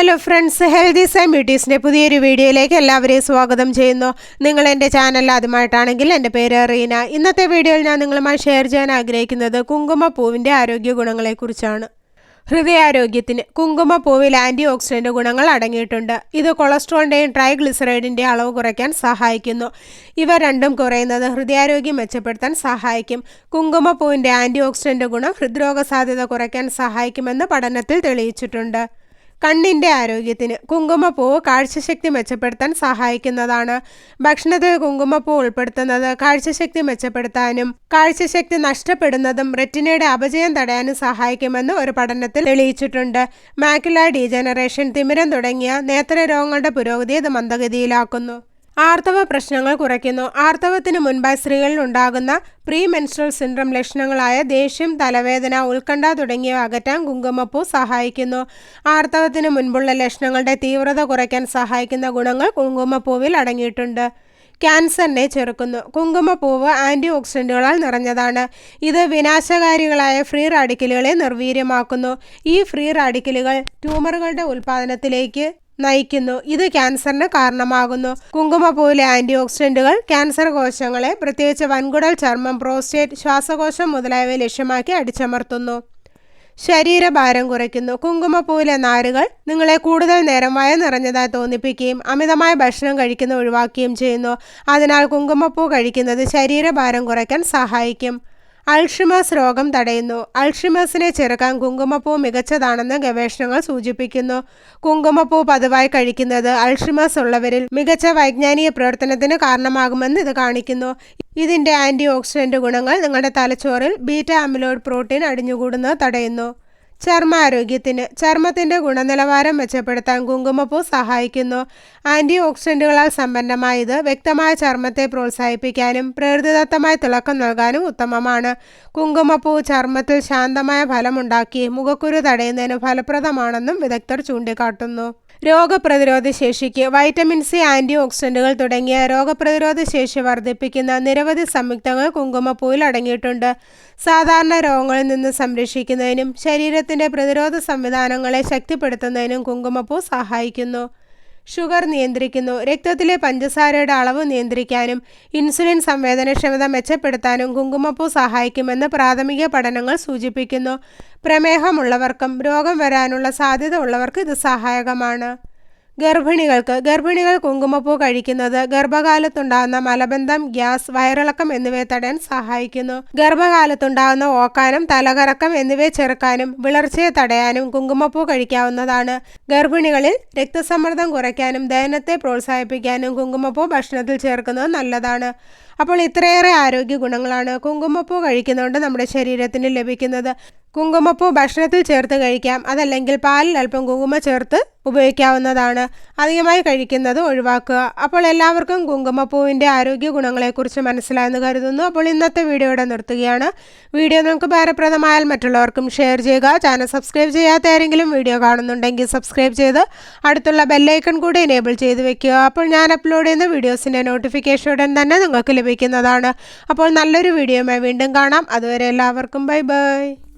Hello friends healthy സൈ ബ്യൂട്ടീസിന്റെ പുതിയൊരു വീഡിയോയിലേക്ക് എല്ലാവരെയും സ്വാഗതം ചെയ്യുന്നു. നിങ്ങൾ എന്റെ ചാനൽ ആദ്യമായിട്ടാണെങ്കിൽ എന്റെ പേര് റീന. ഇന്നത്തെ വീഡിയോയിൽ ഞാൻ നിങ്ങളുമായി ഷെയർ ചെയ്യാൻ ആഗ്രഹിക്കുന്നത് കുങ്കുമപ്പൂവിന്റെ ആരോഗ്യ ഗുണങ്ങളെക്കുറിച്ചാണ്. ഹൃദയാരോഗ്യത്തിന് കുങ്കുമപ്പൂവിൽ ആന്റി ഓക്സിഡന്റ് ഗുണങ്ങൾ അടങ്ങിയിട്ടുണ്ട്. ഇത് കൊളസ്ട്രോളിന്റെയും ട്രൈഗ്ലിസറൈഡിന്റെ അളവ് കുറയ്ക്കാൻ സഹായിക്കുന്നു. ഇവ രണ്ടും കുറയുന്നത് ഹൃദയാരോഗ്യം മെച്ചപ്പെടുത്താൻ സഹായിക്കും. കുങ്കുമപ്പൂവിന്റെ ആന്റി ഓക്സിഡന്റ് ഗുണം ഹൃദ്രോഗ സാധ്യത കുറയ്ക്കാൻ സഹായിക്കുമെന്ന് പഠനത്തിൽ തെളിയിച്ചിട്ടുണ്ട്. കണ്ണിന്റെ ആരോഗ്യത്തിന് കുങ്കുമപ്പൂവ് കാഴ്ചശക്തി മെച്ചപ്പെടുത്താൻ സഹായിക്കുന്നതാണ്. ഭക്ഷണത്തിൽ കുങ്കുമപ്പൂ ഉൾപ്പെടുത്തുന്നത് കാഴ്ചശക്തി മെച്ചപ്പെടുത്താനും കാഴ്ചശക്തി നഷ്ടപ്പെടുന്നതും റെറ്റിനയുടെ അപജയം തടയാനും സഹായിക്കുമെന്ന് ഒരു പഠനത്തിൽ തെളിയിച്ചിട്ടുണ്ട്. മാക്യുലാ ഡീജനറേഷൻ തിമിരം തുടങ്ങിയ നേത്രരോഗങ്ങളുടെ പുരോഗതി ഇത് മന്ദഗതിയിലാക്കുന്നു. ആർത്തവ പ്രശ്നങ്ങൾ കുറയ്ക്കുന്നു. ആർത്തവത്തിന് മുൻപായി സ്ത്രീകളിൽ ഉണ്ടാകുന്ന പ്രീ മെൻസ്ട്രൽ സിൻഡ്രം ലക്ഷണങ്ങളായ ദേഷ്യം തലവേദന ഉത്കണ്ഠ തുടങ്ങിയവ അകറ്റാൻ കുങ്കുമപ്പൂ സഹായിക്കുന്നു. ആർത്തവത്തിന് മുൻപുള്ള ലക്ഷണങ്ങളുടെ തീവ്രത കുറയ്ക്കാൻ സഹായിക്കുന്ന ഗുണങ്ങൾ കുങ്കുമപ്പൂവിൽ അടങ്ങിയിട്ടുണ്ട്. ക്യാൻസറിനെ ചെറുക്കുന്നു. കുങ്കുമപ്പൂവ് ആന്റി ഓക്സിഡന്റുകളാൽ നിറഞ്ഞതാണ്. ഇത് വിനാശകാരികളായ ഫ്രീ റാഡിക്കലുകളെ നിർവീര്യമാക്കുന്നു. ഈ ഫ്രീ റാഡിക്കലുകൾ ട്യൂമറുകളുടെ ഉൽപ്പാദനത്തിലേക്ക് നയിക്കുന്നു. ഇത് ക്യാൻസറിന് കാരണമാകുന്നു. കുങ്കുമ പോലെ ആന്റി ഓക്സിഡന്റുകൾ ക്യാൻസർ കോശങ്ങളെ പ്രത്യേകിച്ച് വൻകുടൽ ചർമ്മം പ്രോസ്റ്റേറ്റ് ശ്വാസകോശം മുതലായവ ലക്ഷ്യമാക്കി അടിച്ചമർത്തുന്നു. ശരീരഭാരം കുറയ്ക്കുന്നു. കുങ്കുമപ്പൂവിലെ നാരുകൾ നിങ്ങളെ കൂടുതൽ നേരം വയ നിറഞ്ഞതായി തോന്നിപ്പിക്കുകയും അമിതമായ ഭക്ഷണം കഴിക്കുന്ന ഒഴിവാക്കുകയും ചെയ്യുന്നു. അതിനാൽ കുങ്കുമപ്പൂ കഴിക്കുന്നത് ശരീരഭാരം കുറയ്ക്കാൻ സഹായിക്കും. അൾഷിമേഴ്സ് രോഗം തടയുന്നു. അൾഷിമേഴ്സിനെ ചെറുക്കാൻ കുങ്കുമപ്പൂ മികച്ചതാണെന്ന് ഗവേഷണങ്ങൾ സൂചിപ്പിക്കുന്നു. കുങ്കുമപ്പൂ പതിവായി കഴിക്കുന്നത് അൾഷിമേഴ്സ് ഉള്ളവരിൽ മികച്ച വൈജ്ഞാനിക പ്രവർത്തനത്തിന് കാരണമാകുമെന്ന് ഇത് കാണിക്കുന്നു. ഇതിന്റെ ആന്റി ഓക്സിഡന്റ് ഗുണങ്ങൾ നിങ്ങളുടെ തലച്ചോറിൽ ബീറ്റ അമിലോയിഡ് പ്രോട്ടീൻ അടിഞ്ഞുകൂടുന്നത് തടയുന്നു. ചർമ്മാരോഗ്യത്തിന് ചർമ്മത്തിന്റെ ഗുണനിലവാരം മെച്ചപ്പെടുത്താൻ കുങ്കുമപ്പൂ സഹായിക്കുന്നു. ആന്റി ഓക്സിഡന്റുകളാൽ സമ്പന്നമായത് വ്യക്തമായ ചർമ്മത്തെ പ്രോത്സാഹിപ്പിക്കാനും പ്രകൃതിദത്തമായ തിളക്കം നൽകാനും ഉത്തമമാണ്. കുങ്കുമപ്പൂ ചർമ്മത്തിൽ ശാന്തമായ ഫലമുണ്ടാക്കി മുഖക്കുരു തടയുന്നതിന് ഫലപ്രദമാണെന്നും വിദഗ്ധർ ചൂണ്ടിക്കാട്ടുന്നു. രോഗപ്രതിരോധ ശേഷിക്ക് വൈറ്റമിൻ സി ആന്റി ഓക്സിഡന്റുകൾ തുടങ്ങിയ രോഗപ്രതിരോധ ശേഷി വർദ്ധിപ്പിക്കുന്ന നിരവധി സംയുക്തങ്ങൾ കുങ്കുമപ്പൂവിൽ അടങ്ങിയിട്ടുണ്ട്. സാധാരണ രോഗങ്ങളിൽ നിന്ന് സംരക്ഷിക്കുന്നതിനും ശരീരത്തിന്റെ പ്രതിരോധ സംവിധാനങ്ങളെ ശക്തിപ്പെടുത്തുന്നതിനും കുങ്കുമപ്പൂ സഹായിക്കുന്നു. ഷുഗർ നിയന്ത്രിക്കുന്നു. രക്തത്തിലെ പഞ്ചസാരയുടെ അളവ് നിയന്ത്രിക്കാനും ഇൻസുലിൻ സംവേദനക്ഷമത മെച്ചപ്പെടുത്താനും കുങ്കുമപ്പൂ സഹായിക്കുമെന്ന് പ്രാഥമിക പഠനങ്ങൾ സൂചിപ്പിക്കുന്നു. പ്രമേഹമുള്ളവർക്കും രോഗം വരാനുള്ള സാധ്യത ഉള്ളവർക്കും ഇത് സഹായകമാണ്. ഗർഭിണികൾക്ക് ഗർഭിണികൾ കുങ്കുമപ്പൂ കഴിക്കുന്നത് ഗർഭകാലത്തുണ്ടാകുന്ന മലബന്ധം ഗ്യാസ് വയറിളക്കം എന്നിവയെ തടയാൻ സഹായിക്കുന്നു. ഗർഭകാലത്തുണ്ടാകുന്ന ഓക്കാനം തലകറക്കം എന്നിവയെ ചെറുക്കാനും വിളർച്ചയെ തടയാനും കുങ്കുമപ്പൂ കഴിക്കാവുന്നതാണ്. ഗർഭിണികളിൽ രക്തസമ്മർദ്ദം കുറയ്ക്കാനും ദഹനത്തെ പ്രോത്സാഹിപ്പിക്കാനും കുങ്കുമപ്പൂ ഭക്ഷണത്തിൽ ചേർക്കുന്നത് നല്ലതാണ്. അപ്പോൾ ഇത്രയേറെ ആരോഗ്യ ഗുണങ്ങളാണ് കുങ്കുമപ്പൂ കഴിക്കുന്നതുകൊണ്ട് നമ്മുടെ ശരീരത്തിന് ലഭിക്കുന്നത്. കുങ്കുമപ്പൂ ഭക്ഷണത്തിൽ ചേർത്ത് കഴിക്കാം. അതല്ലെങ്കിൽ പാലിൽ അല്പം കുങ്കുമ ചേർത്ത് ഉപയോഗിക്കാവുന്നതാണ്. അധികമായി കഴിക്കുന്നത് ഒഴിവാക്കുക. അപ്പോൾ എല്ലാവർക്കും കുങ്കുമപ്പൂവിന്റെ ആരോഗ്യ ഗുണങ്ങളെക്കുറിച്ച് മനസ്സിലായെന്ന് കരുതുന്നു. അപ്പോൾ ഇന്നത്തെ വീഡിയോ വീഡിയോയുടെ നിർത്തുകയാണ്. വീഡിയോ നിങ്ങൾക്ക് ഭാരപ്രദമായാൽ മറ്റുള്ളവർക്കും ഷെയർ ചെയ്യുക. ചാനൽ സബ്സ്ക്രൈബ് ചെയ്യാത്ത ആരെങ്കിലും വീഡിയോ കാണുന്നുണ്ടെങ്കിൽ സബ്സ്ക്രൈബ് ചെയ്ത് അടുത്തുള്ള ബെല്ലൈക്കൺ കൂടി എനേബിൾ ചെയ്ത് വെക്കുക. അപ്പോൾ ഞാൻ അപ്ലോഡ് ചെയ്യുന്ന വീഡിയോസിന്റെ നോട്ടിഫിക്കേഷൻ ഉടൻ തന്നെ നിങ്ങൾക്ക് ലഭിക്കുന്നതാണ്. അപ്പോൾ നല്ലൊരു വീഡിയോയുമായി വീണ്ടും കാണാം. അതുവരെ എല്ലാവർക്കും ബൈ ബൈ